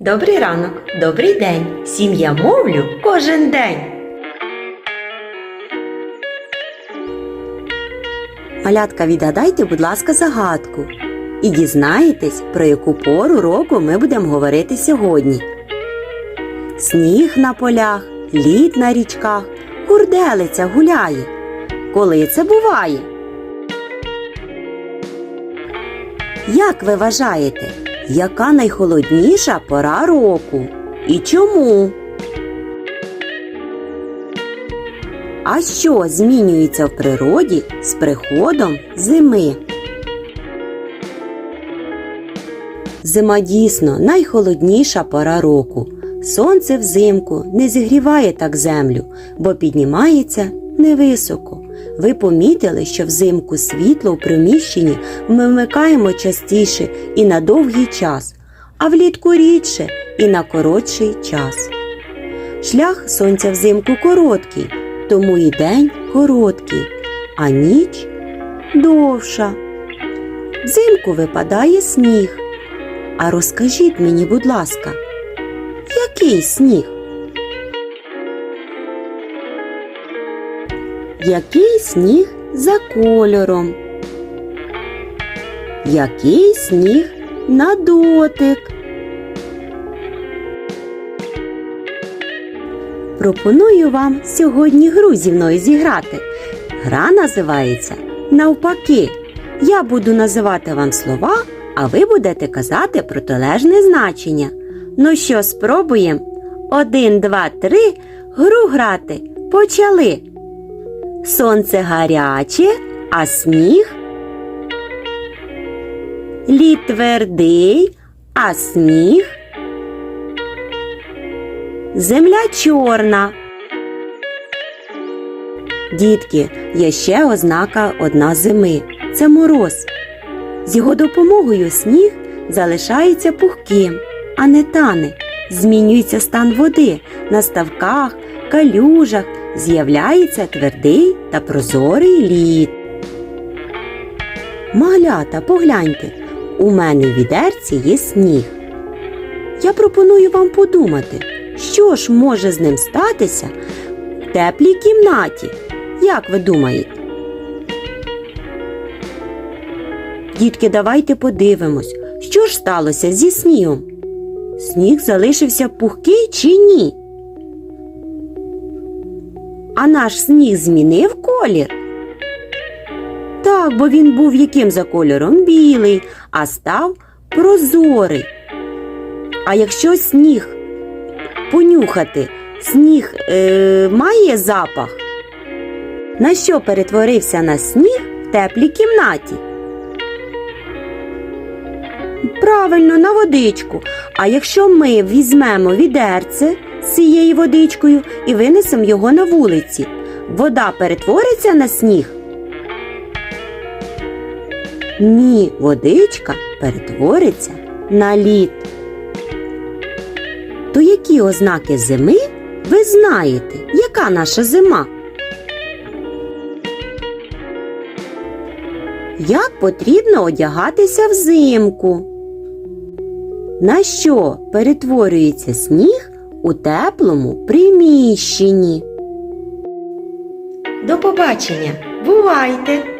Добрий ранок, добрий день. Сім'я мовлю кожен день. Малятка, відгадайте, будь ласка, загадку. І дізнаєтесь, про яку пору року ми будемо говорити сьогодні. Сніг на полях, лід на річках, курделиця гуляє. Коли це буває? Як ви вважаєте, яка найхолодніша пора року? І чому? А що змінюється в природі з приходом зими? Зима дійсно найхолодніша пора року. Сонце взимку не зігріває так землю, бо піднімається невисоко. Ви помітили, що взимку світло в приміщенні ми вмикаємо частіше і на довгий час, а влітку рідше і на коротший час. Шлях сонця взимку короткий, тому і день короткий, а ніч довша. Взимку випадає сніг. А розкажіть мені, будь ласка, який сніг? Який сніг за кольором? Який сніг на дотик? Пропоную вам сьогодні гру зі мною зіграти. Гра називається Навпаки. Я буду називати вам слова, а ви будете казати протилежне значення. Ну що, спробуємо? Один, два, три. Гру грати. Почали. Сонце гаряче, а сніг. Лід твердий, а сніг. Земля чорна. Дітки, є ще ознака одна зими це мороз. З його допомогою сніг залишається пухким, а не тане. Змінюється стан води на ставках, калюжах, з'являється твердий та прозорий лід. Малята, погляньте, у мене в відерці є сніг. Я пропоную вам подумати, що ж може з ним статися в теплій кімнаті. Як ви думаєте? Дітки, давайте подивимось, що ж сталося зі снігом. Сніг залишився пухкий чи ні? А наш сніг змінив колір? Так, бо він був яким за кольором білий, а став прозорий. А якщо сніг понюхати, сніг е, має запах? На що перетворився на сніг в теплій кімнаті? Правильно, на водичку. А якщо ми візьмемо відерце з цією водичкою і винесемо його на вулиці, вода перетвориться на сніг? Ні, водичка перетвориться на лід. То які ознаки зими ви знаєте? Яка наша зима? Як потрібно одягатися взимку? На що перетворюється сніг у теплому приміщенні? До побачення! Бувайте!